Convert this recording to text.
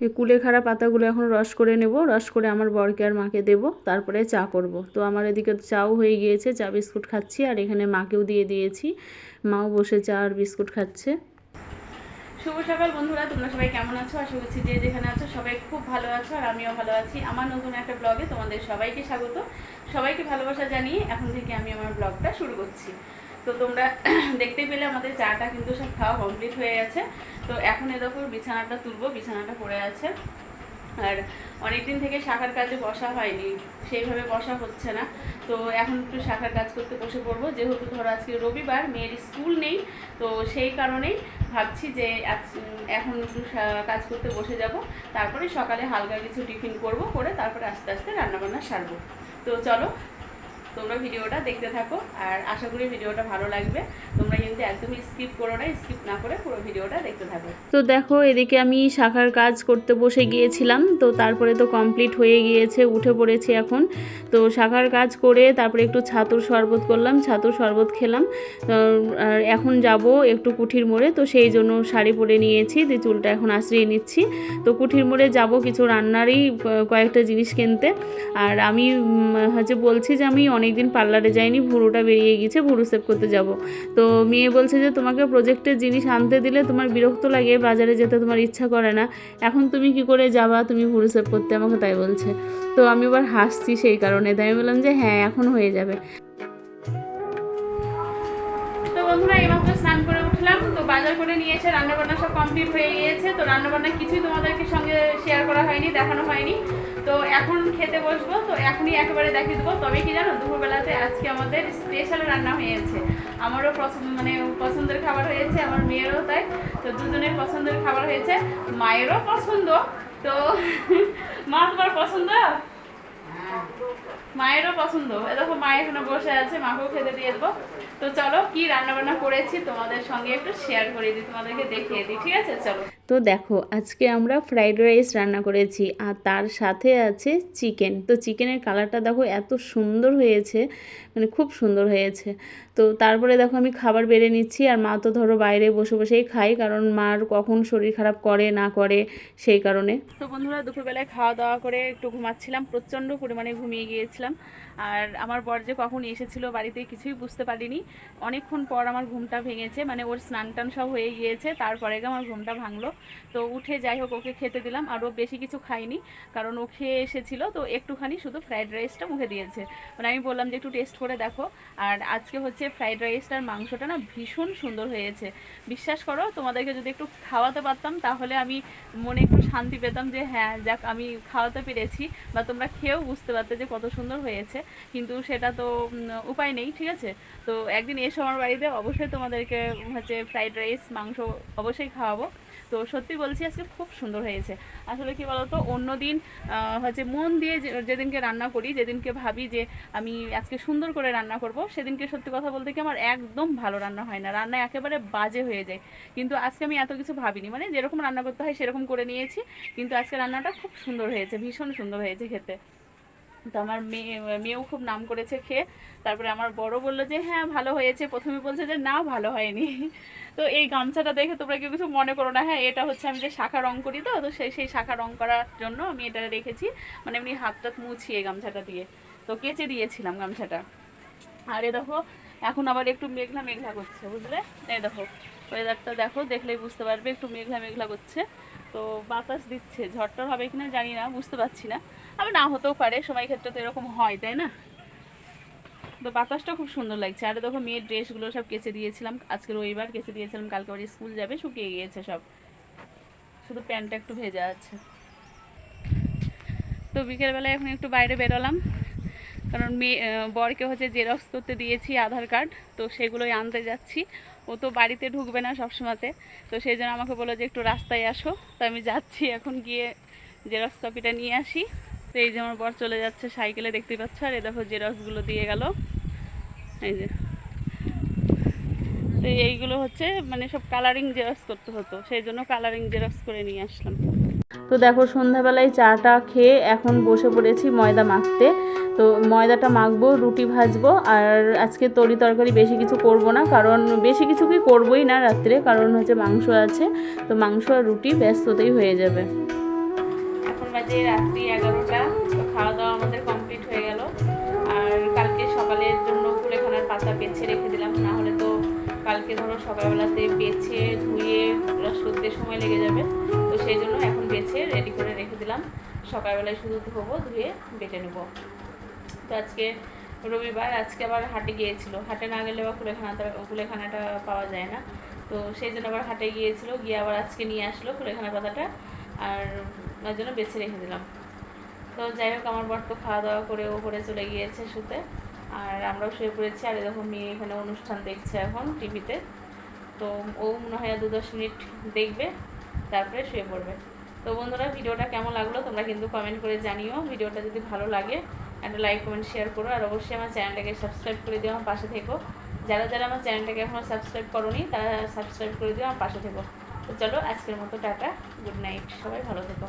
এই কুলেখাড়া পাতাগুলো এখন রস করে নেব। রস করে আমার বরকে আর মাকে দেব। তারপরে চা করব। তো আমার এদিকে চাও হয়ে গিয়েছে। চা, বিস্কুট খাচ্ছি আর এখানে মাকেও দিয়ে দিয়েছি। মাও বসে চা আর বিস্কুট খাচ্ছে। শুভ সকাল বন্ধুরা, তোমরা সবাই কেমন আছো? আশা করছি যে যেখানে আছো সবাই খুব ভালো আছো আর আমিও ভালো আছি। আমার নতুন একটা ব্লগে তোমাদের সবাইকে স্বাগত। সবাইকে ভালোবাসা জানিয়ে এখন থেকে আমি আমার ব্লগটা শুরু করছি। তো তোমরা দেখতে পেলে আমাদের চাটা কিন্তু সব খাওয়া কমপ্লিট হয়ে গেছে। তো এখন এ বিছানাটা তুলবো, বিছানাটা পড়ে আছে। আর অনেক দিন থেকে শাখার কাজে বসা হয়নি, সেইভাবে বসা হচ্ছে না। তো এখন একটু শাখার কাজ করতে বসে পড়ব। যেহেতু ধরো আজকে রবিবার, মেয়ের স্কুল নেই, তো সেই কারণেই ভাবছি যে এখন একটু কাজ করতে বসে যাব। তারপরে সকালে হালকা কিছু টিফিন করব, করে তারপরে আস্তে আস্তে রান্নাবান্না সারবো। তো চলো তোমরা ভিডিওটা দেখতে থাকো আর আশা করি ভিডিওটা ভালো লাগবে। তোমরা কিন্তু একদমই স্কিপ করো না স্কিপ না করে পুরো ভিডিওটা দেখতে থাকো। তো দেখো, এদিকে আমি শাখার কাজ করতে বসে গিয়েছিলাম, তো তারপরে তো কমপ্লিট হয়ে গিয়েছে, উঠে পড়েছি এখন। তো শাখার কাজ করে তারপরে একটু ছাতুর শরবত করলাম, ছাতুর শরবত খেলাম। আর এখন যাব একটু কুঠির মোড়ে, তো সেই জন্য শাড়ি পরে নিয়েছি, যে চুলটা এখন আশ্রিয়ে নিচ্ছি। তো কুঠির মোড়ে যাব কিছু রান্নারই কয়েকটা জিনিস কিনতে। আর আমি হচ্ছে বলছি যে আমি অনেক দিন পার্লারে যাইনি, ভুরুটা বেরিয়ে গিয়েছে ভুরু সেভ করতে যাব। তো মেয়ে বলছে যে, তোমাকে প্রজেক্টের জিনিস আনতে দিলে তোমার বিরক্ত লাগে, বাজারে যেতে তোমার ইচ্ছা করে না। এখন তুমি কি করে যাবা? তুমি ভুরু সেভ করতে আমাকে তাই বলছে। তো আমি এবার হাসছি সেই কারণে, তাই আমি বললাম যে হ্যাঁ এখন হয়ে যাবে। তো বন্ধুরা এইমাত্র স্নান করে উঠলাম তো বাজার করে নিয়ে এসে রান্নাবান্না সব কমপ্লিট হয়ে গিয়েছে। তো রান্নাবান্না কিছুই তোমাদেরকে সঙ্গে শেয়ার করা হয়নি, দেখানো হয়নি। তো এখন খেতে বসবো, তো এখনই একেবারে দেখিয়ে দেবো। তবে কি জানো, দুপুরবেলাতে আজকে আমাদের স্পেশাল রান্না হয়েছে। আমারও পছন্দ মানে পছন্দের খাবার হয়েছে, আমার মেয়েরও তাই। তো দুজনের পছন্দের খাবার হয়েছে, মায়েরও পছন্দ। তো, মা তোমার পছন্দ? মায়েরও পছন্দ। দেখো, মা এখানে বসে আছে, মাকেও খেতে দিয়ে দেবো। তো চলো, কি রান্না বান্না করেছি তোমাদের সঙ্গে একটু শেয়ার করে দিই, তোমাদেরকে দেখিয়ে দিই, ঠিক আছে? চলো। তো দেখো, আজকে আমরা ফ্রাইড রাইস রান্না করেছি আর তার সাথে আছে চিকেন। তো চিকেনের কালারটা দেখো এত সুন্দর হয়েছে মানে খুব সুন্দর হয়েছে। তো তারপরে দেখো আমি খাবার বেড়ে নিচ্ছি আর মা তো ধরো বাইরে বসে বসেই খাই কারণ মার কখন শরীর খারাপ করে না করে সেই কারণে। তো বন্ধুরা, দুপুরবেলায় খাওয়া দাওয়া করে একটু ঘুমাচ্ছিলাম, প্রচণ্ড পরিমাণে ঘুমিয়ে গিয়েছিলাম। আর আমার বর যে কখন এসেছিল বাড়িতে কিছুই বুঝতে পারিনি। অনেকক্ষণ পর আমার ঘুমটা ভেঙেছে মানে ওর স্নান টান সব হয়ে গিয়েছে, তারপরে আমার ঘুমটা ভাঙলো। তো উঠে যাই হোক, ওকে খেতে দিলাম। আর ও বেশি কিছু খাইনি কারণ ও খেয়ে এসেছিল। তো একটুখানি শুধু ফ্রাইড রাইসটা মুখে দিয়েছে। মানে আমি বললাম যে, একটু টেস্ট করে দেখো। আর আজকে হচ্ছে ফ্রাইড রাইসটার মাংসটা না ভীষণ সুন্দর হয়েছে। বিশ্বাস করো, তোমাদেরকে যদি একটু খাওয়াতে পারতাম, তাহলে আমি মনে একটু শান্তি পেতাম যে হ্যাঁ যাক, আমি খাওয়াতে পেরেছি। বা তোমরা খেয়েও বুঝতে পারতে যে, কত সুন্দর হয়েছে। কিন্তু সেটা তো উপায় নেই, ঠিক আছে? তো একদিন এসো আমার বাড়িতে, অবশ্যই তোমাদেরকে হচ্ছে ফ্রাইড রাইস মাংস অবশ্যই খাওয়াবো। তো সত্যি বলছি আজকে খুব সুন্দর হয়েছে। আসলে কি বলতো অন্য দিন হচ্ছে মন দিয়ে যেদিনকে রান্না করি, যেদিনকে ভাবি যে আমি আজকে সুন্দর করে রান্না করব, সেদিনকে সত্যি কথা বলতে কি আমার একদম ভালো রান্না হয় না। রান্না একেবারে বাজে হয়ে যায়। কিন্তু আজকে আমি এত কিছু ভাবিনি। মানে যেরকম রান্না করতে হয় সেরকম করে নিয়েছি। কিন্তু আজকে রান্নাটা খুব সুন্দর হয়েছে, ভীষণ সুন্দর হয়েছে খেতে। তো আমার মেয়ে, মেয়েও খুব নাম করেছে খেয়ে। তারপরে আমার বড় বলল যে হ্যাঁ ভালো হয়েছে। প্রথমে বলছে যে, না, ভালো হয়নি। তো এই গামছাটা দেখে তোমরা কেউ কিছু মনে করো না। হ্যাঁ এটা হচ্ছে আমি যে শাখা রং করি তো তো সেই সেই শাখা রং করার জন্য আমি এটা রেখেছি। মানে এমনি হাতটা মুছি এই গামছাটা দিয়ে। তো কেচে দিয়েছিলাম গামছাটা। আর এ দেখো, এখন আবার একটু মেঘলা মেঘলা করছে, বুঝলে? এই দেখো ওয়েদারটা দেখো, দেখলেই বুঝতে পারবে, একটু মেঘলা মেঘলা করছে। তো বাতাস দিচ্ছে ঝড়টর হবে কিনা জানি না, বুঝতে পারছি না। আবার না হতেও পারে, সময় ক্ষেত্রে তো এরকম হয়, তাই না? তো বাতাসটা খুব সুন্দর লাগছে। আর দেখো, মেয়ের ড্রেসগুলো সব কেচে দিয়েছিলাম। আজকে রবিবার কেচে দিয়েছিলাম, কালকে বাড়ি স্কুল যাবে, শুকিয়ে গিয়েছে সব। শুধু প্যান্টটা একটু ভেজা আছে। তো বিকেলবেলায় এখন একটু বাইরে বেরোলাম। কারণ মেয়ে বরকে হচ্ছে জেরক্স করতে দিয়েছি আধার কার্ড, তো সেগুলোই আনতে যাচ্ছি। ও তো বাড়িতে ঢুকবে না সবসময়তে, তো সেই জন্য আমাকে বলো যে একটু রাস্তায় আসো। তো আমি যাচ্ছি, এখন গিয়ে জেরক্স কপিটা নিয়ে আসি। তো এই যে আমার বর চলে যাচ্ছে সাইকেলে, দেখতে পাচ্ছ? আর এই দেখো জেরক্সগুলো দিয়ে গেল। এই যে। তো এইগুলো হচ্ছে মানে সব কালারিং জেরক্স করতে হতো। সেই জন্য কালারিং জেরক্স করে নিয়ে আসলাম। তো দেখো সন্ধ্যাবেলায় চাটা খেয়ে এখন বসে পড়েছি ময়দা মাখতে। তো ময়দাটা মাখবো, রুটি ভাজবো, আর আজকে তরি তরকারি বেশি কিছু করব না, কারণ বেশি কিছু কি করবোই না রাত্রে, কারণ হচ্ছে মাংস আছে। তো মাংস আর রুটি ব্যস্ততেই হয়ে যাবে। এখন বাজে রাত্রি এগারোটা। সেই জন্য এখন বেছে রেডি করে রেখে দিলাম। সকালবেলায় শুধু ধোবো ধুয়ে বেটে নেব। তো আজকে রবিবার, আজকে আবার হাটে গিয়েছিল। হাটে না গেলে বা কুলেখানাটা কুলেখানাটা পাওয়া যায় না। তো সেই জন্য আবার হাটে গিয়েছিল, গিয়ে আবার আজকে নিয়ে আসলো কুলেখানা পাতাটা আর ওই জন্য বেছে রেখে দিলাম। তো যাই হোক, আমার বর তো খাওয়া দাওয়া করে ও করে চলে গিয়েছে শুতে। আর আমরাও শুয়ে পড়েছি। আর এরকম মেয়ে এখানে অনুষ্ঠান দেখছে এখন টিভিতে। তো ও মনে হয় দু দশ মিনিট দেখবে। তারপরে শুয়ে পড়বে। তো বন্ধুরা, ভিডিওটা কেমন লাগল তোমরা কিন্তু কমেন্ট করে জানিও। ভিডিওটা যদি ভালো লাগে, একটা লাইক কমেন্ট শেয়ার করো। আর অবশ্যই আমার চ্যানেলটাকে সাবস্ক্রাইব করে দিও, আমার পাশে থেকো। যারা যারা আমার চ্যানেলটাকে এখনও সাবস্ক্রাইব করোনি, তারা সাবস্ক্রাইব করে দিও, আমার পাশে থেকো। তো চলো, আজকের মতো টাটা গুড নাইট সবাই ভালো থেকো।